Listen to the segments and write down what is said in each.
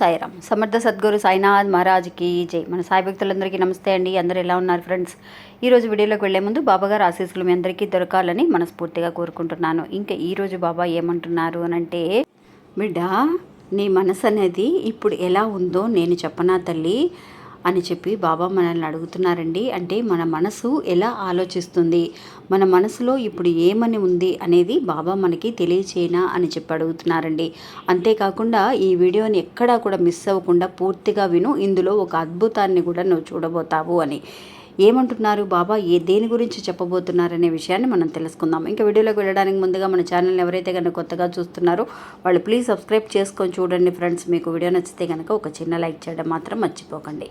సాయిరామ్. సమర్థ సద్గురు సాయినాథ్ మహారాజ్కి జై. మన సాయి భక్తులందరికీ నమస్తే అండి. అందరూ ఎలా ఉన్నారు ఫ్రెండ్స్? ఈరోజు వీడియోలోకి వెళ్ళే ముందు బాబాగారు ఆశీస్సులు మీ అందరికీ దొరకాలని మనస్ఫూర్తిగా కోరుకుంటున్నాను. ఇంకా ఈరోజు బాబా ఏమంటున్నారు అని అంటే బిడ్డ నీ మనసు అనేది ఇప్పుడు ఎలా ఉందో నేను చెప్పనా తల్లి. అని చెప్పి బాబా మనల్ని అడుగుతున్నారండి. అంటే మన మనసు ఎలా ఆలోచిస్తుంది? మన మనసులో ఇప్పుడు ఏమని ఉంది అనేది బాబా మనకి తెలియచేయనా అని చెప్పి అడుగుతున్నారండి. అంతేకాకుండా ఈ వీడియోని ఎక్కడా కూడా మిస్ అవ్వకుండా పూర్తిగా విను. ఇందులో ఒక అద్భుతాన్ని కూడా నువ్వు చూడబోతావు అని. ఏమంటున్నారు బాబా? ఏ దేని గురించి చెప్పబోతున్నారనే విషయాన్ని మనం తెలుసుకుందాం. ఇంకా వీడియోలోకి వెళ్ళడానికి ముందుగా మన ఛానల్ ఎవరైతే కనుక కొత్తగా చూస్తున్నారో వాళ్ళు ప్లీజ్ సబ్స్క్రైబ్ చేసుకొని చూడండి ఫ్రెండ్స్. మీకు వీడియో నచ్చితే కనుక ఒక చిన్న లైక్ చేయడం మాత్రం మర్చిపోకండి.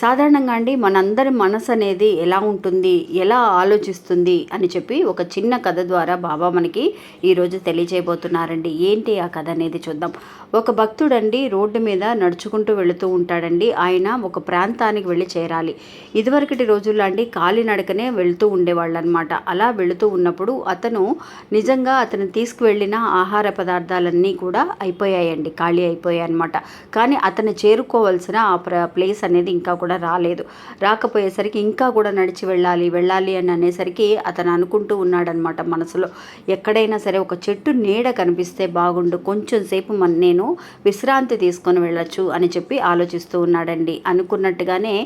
సాధారణంగా అండి మనందరి మనసు అనేది ఎలా ఉంటుంది ఎలా ఆలోచిస్తుంది అని చెప్పి ఒక చిన్న కథ ద్వారా బాబా మనకి ఈరోజు తెలియజేయబోతున్నారండి. ఏంటి ఆ కథ అనేది చూద్దాం. ఒక భక్తుడండి రోడ్డు మీద నడుచుకుంటూ వెళుతూ ఉంటాడండి. ఆయన ఒక ప్రాంతానికి వెళ్ళి చేరాలి. ఇదివరకటి రోజుల్లో అండి కాలినడకనే వెళుతూ ఉండేవాళ్ళు అనమాట అలా వెళుతూ ఉన్నప్పుడు అతను నిజంగా అతను తీసుకువెళ్ళిన ఆహార పదార్థాలన్నీ కూడా అయిపోయాయండి ఖాళీ అయిపోయాయి అనమాట కానీ అతను చేరుకోవాల్సిన ఆ ప్ర ప్లేస్ అనేది ఇంకా కూడా రాలేదు. రాకపోయేసరికి ఇంకా కూడా నడిచి వెళ్ళాలి వెళ్ళాలి అని అనేసరికి అతను అనుకుంటూ ఉన్నాడనమాట మనసులో. ఎక్కడైనా సరే ఒక చెట్టు నీడ కనిపిస్తే బాగుండు కొంచెం సేపు మన నేను విశ్రాంతి తీసుకొని వెళ్ళొచ్చు అని చెప్పి ఆలోచిస్తూ ఉన్నాడండి. అనుకున్నట్టుగానే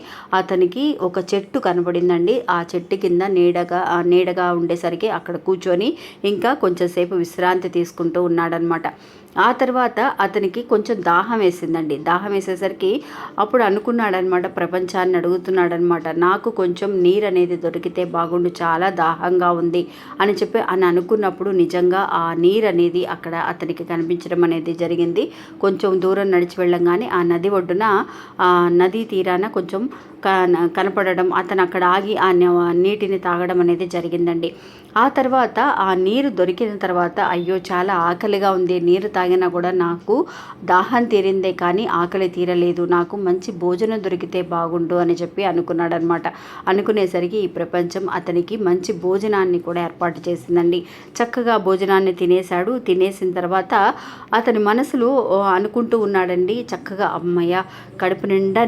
అతనికి ఒక చెట్టు కనబడిందండి. ఆ చెట్టు కింద నీడగా నీడగా ఉండేసరికి అక్కడ కూర్చొని ఇంకా కొంచెంసేపు విశ్రాంతి తీసుకుంటూ ఉన్నాడనమాట ఆ తర్వాత అతనికి కొంచెం దాహం వేసిందండి. దాహం వేసేసరికి అప్పుడు అనుకున్నాడనమాట ప్రపంచాన్ని అడుగుతున్నాడనమాట. నాకు కొంచెం నీరు అనేది దొరికితే బాగుండు చాలా దాహంగా ఉంది అని చెప్పి అని అనుకున్నప్పుడు నిజంగా ఆ నీరు అనేది అక్కడ అతనికి కనిపించడం అనేది జరిగింది. కొంచెం దూరం నడిచి వెళ్ళంగానే ఆ నది ఒడ్డున ఆ నదీ తీరాన కొంచెం కనపడడం అతను అక్కడ ఆగి ఆ నీటిని తాగడం అనేది జరిగిందండి. ఆ తర్వాత ఆ నీరు దొరికిన తర్వాత అయ్యో చాలా ఆకలిగా ఉంది నీరు తాగినా కూడా నాకు దాహం తీరిందే కానీ ఆకలి తీరలేదు. నాకు మంచి భోజనం దొరికితే బాగుండు అని చెప్పి అనుకున్నాడనమాట. అనుకునేసరికి ఈ ప్రపంచం అతనికి మంచి భోజనాన్ని కూడా ఏర్పాటు చేసిందండి. చక్కగా భోజనాన్ని తినేశాడు. తినేసిన తర్వాత అతని మనసులో అనుకుంటూ ఉన్నాడండి చక్కగా అమ్మయ్య కడుపు నిండా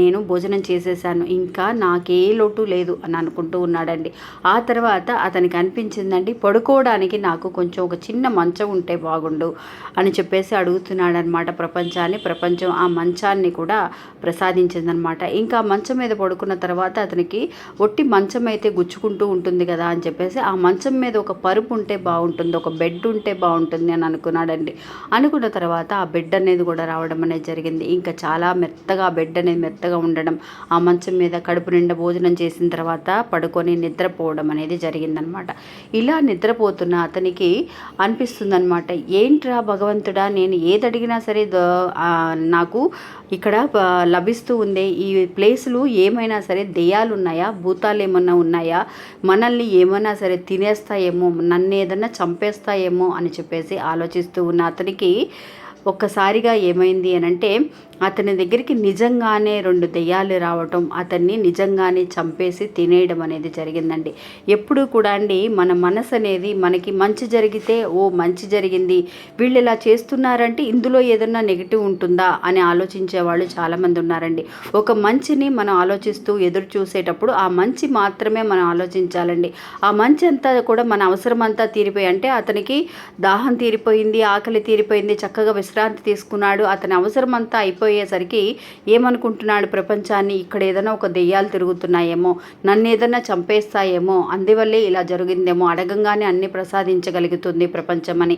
నేను భోజనం చేసేసాను ఇంకా నాకే లోటు లేదు అని అనుకుంటూ ఉన్నాడండి. ఆ తర్వాత అతనికి అనిపించిందండి పడుకోవడానికి నాకు కొంచెం ఒక చిన్న మంచం ఉంటే బాగుండు. అని చెప్పేసి అడుగుతున్నాడనమాట ప్రపంచాన్ని. ప్రపంచం ఆ మంచాన్ని కూడా ప్రసాదించిందనమాట ఇంకా మంచం మీద పడుకున్న తర్వాత అతనికి ఒట్టి మంచం అయితే గుచ్చుకుంటూ ఉంటుంది కదా అని చెప్పేసి ఆ మంచం మీద ఒక పరుపు ఉంటే బాగుంటుంది ఒక బెడ్ ఉంటే బాగుంటుంది అని అనుకున్నాడండి. అనుకున్న తర్వాత ఆ బెడ్ అనేది కూడా రావడం అనేది జరిగింది. ఇంకా చాలా మెత్తగా బెడ్ అనేది మెత్తగా ఉండడం ఆ మంచం మీద కడుపు నిండా భోజనం చేసిన తర్వాత పడుకొని నిద్రపోవడం అనేది జరిగిందనమాట ఇలా నిద్రపోతున్న అతనికి అనిపిస్తుందనమాట ఏంట్రా భగవంతుడా నేను ఏది అడిగినా సరే నాకు ఇక్కడ లభిస్తూ ఉంది. ఈ ప్లేసులు ఏమైనా సరే దెయ్యాలు ఉన్నాయా భూతాలు ఏమన్నా ఉన్నాయా? మనల్ని ఏమైనా సరే తినేస్తాయేమో? నన్ను ఏదన్నా చంపేస్తాయేమో? అని చెప్పేసి ఆలోచిస్తూ ఉన్న అతనికి ఒక్కసారిగా ఏమైంది అని అంటే అతని దగ్గరికి నిజంగానే రెండు దెయ్యాలు రావటం అతన్ని నిజంగానే చంపేసి తినేయడం అనేది జరిగిందండి. ఎప్పుడు కూడా అండి మన మనసు అనేది మనకి మంచి జరిగితే ఓ మంచి జరిగింది వీళ్ళు ఇలా చేస్తున్నారంటే ఇందులో ఏదన్నా నెగిటివ్ ఉంటుందా అని ఆలోచించే వాళ్ళు చాలామంది ఉన్నారండి. ఒక మంచిని మనం ఆలోచిస్తూ ఎదురు చూసేటప్పుడు ఆ మంచి మాత్రమే మనం ఆలోచించాలండి. ఆ మంచి అంతా కూడా మన అవసరం అంతా తీరిపోయి అంటే అతనికి దాహం తీరిపోయింది ఆకలి తీరిపోయింది చక్కగా విశ్రాంతి తీసుకున్నాడు. అతని అవసరం అంతా ఏమనుకుంటున్నాడు ప్రపంచాన్ని? ఇక్కడ ఏదైనా ఒక దెయ్యాలు తిరుగుతున్నాయేమో నన్ను ఏదైనా చంపేస్తాయేమో అందువల్లే ఇలా జరిగిందేమో అడగంగానే అన్ని ప్రసాదించగలుగుతుంది ప్రపంచం అని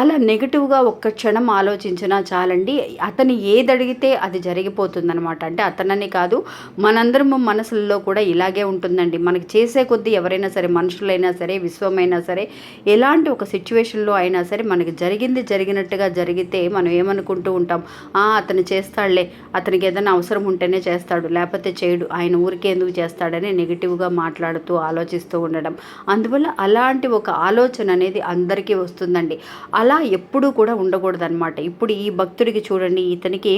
అలా నెగిటివ్గా ఒక్క క్షణం ఆలోచించినా చాలండి అతను ఏది అడిగితే అది జరిగిపోతుందనమాట అంటే అతనని కాదు మనందరం మనసుల్లో కూడా ఇలాగే ఉంటుందండి. మనకి చేసే కొద్దీ ఎవరైనా సరే మనుషులైనా సరే విశ్వమైనా సరే ఎలాంటి ఒక సిచ్యువేషన్లో అయినా సరే మనకి జరిగింది జరిగినట్టుగా జరిగితే మనం ఏమనుకుంటూ ఉంటాం "ఆ, అతను చేస్తాడులే అతనికి ఏదైనా అవసరం ఉంటేనే చేస్తాడు లేకపోతే చేయడు ఆయన ఊరికే ఎందుకు చేస్తాడని నెగిటివ్గా మాట్లాడుతూ ఆలోచిస్తూ ఉండడం. అందువల్ల అలాంటి ఒక ఆలోచన అనేది అందరికీ వస్తుందండి. అలా ఎప్పుడూ కూడా ఉండకూడదన్నమాట. ఇప్పుడు ఈ భక్తుడికి చూడండి ఇతనికి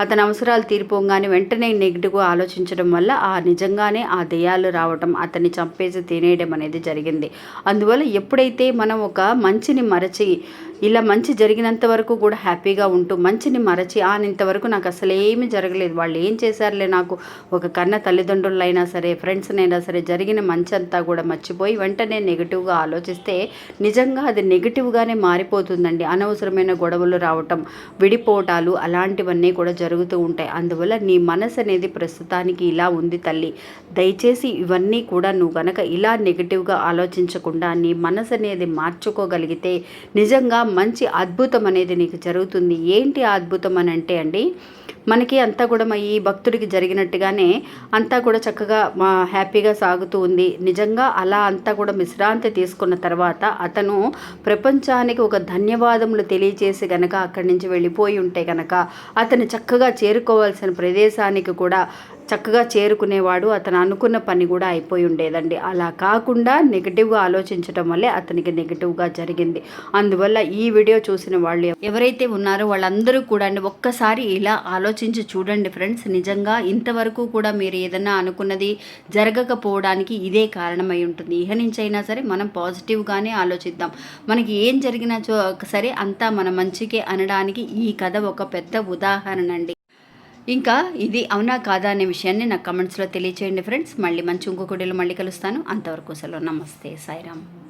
అతని అవసరాలు తీరిపోగానే వెంటనే నెగిటివ్గా ఆలోచించడం వల్ల ఆ నిజంగానే ఆ దెయ్యాలు రావటం అతన్ని చంపేసి తినేయడం అనేది జరిగింది. అందువల్ల ఎప్పుడైతే మనం ఒక మంచిని మరచి ఇలా మంచి జరిగినంత వరకు కూడా హ్యాపీగా ఉంటూ మంచిని మరచి ఆ ఇంతవరకు నాకు అసలు ఏమీ జరగలేదు. వాళ్ళు ఏం చేశారులే నాకు? ఒక కన్న తల్లిదండ్రులైనా సరే ఫ్రెండ్స్నైనా సరే జరిగిన మంచి అంతా కూడా మర్చిపోయి వెంటనే నెగిటివ్గా ఆలోచిస్తే నిజంగా అది నెగిటివ్గానే మారిపోతుందండి. అనవసరమైన గొడవలు రావటం విడిపోవటాలు అలాంటివన్నీ కూడా జరుగుతూ ఉంటాయి. అందువల్ల నీ మనసు అనేది ప్రస్తుతానికి ఇలా ఉంది తల్లి. దయచేసి ఇవన్నీ కూడా నువ్వు గనక ఇలా నెగిటివ్గా ఆలోచించకుండా నీ మనసు అనేది మార్చుకోగలిగితే నిజంగా మంచి అద్భుతం అనేది నీకు జరుగుతుంది. ఏంటి అద్భుతం అని అంటే అండి మనకి అంతా కూడా మా ఈ భక్తుడికి జరిగినట్టుగానే అంతా కూడా చక్కగా మా హ్యాపీగా సాగుతూ ఉంది. నిజంగా అలా అంతా కూడా విశ్రాంతి తీసుకున్న తర్వాత అతను ప్రపంచానికి ఒక ధన్యవాదములు తెలియచేసి గనక అక్కడి నుంచి వెళ్ళిపోయి ఉంటే గనక అతను చక్కగా చేరుకోవాల్సిన ప్రదేశానికి కూడా చక్కగా చేరుకునేవాడు. అతను అనుకున్న పని కూడా అయిపోయి ఉండేదండి. అలా కాకుండా నెగిటివ్గా ఆలోచించడం వల్లే అతనికి నెగిటివ్గా జరిగింది. అందువల్ల ఈ వీడియో చూసిన వాళ్ళు ఎవరైతే ఉన్నారో వాళ్ళందరూ కూడా అండి ఒక్కసారి ఇలా ఆలోచించి చూడండి ఫ్రెండ్స్. నిజంగా ఇంతవరకు కూడా మీరు ఏదన్నా అనుకున్నది జరగకపోవడానికి ఇదే కారణమై ఉంటుంది. ఇహ నుంచైనా అయినా సరే మనం పాజిటివ్గానే ఆలోచిద్దాం. మనకి ఏం జరిగినా చో- సరే అంతా మన మంచికే అనడానికి ఈ కథ ఒక పెద్ద ఉదాహరణ అండి ఇంకా ఇది అవునా కాదా అనే విషయాన్ని నాకు కమెంట్స్లో తెలియచేయండి ఫ్రెండ్స్ మళ్ళీ మంచి ఇంకొకటిలో మళ్ళీ కలుస్తాను. అంతవరకు సెలవు నమస్తే సాయిరామ్.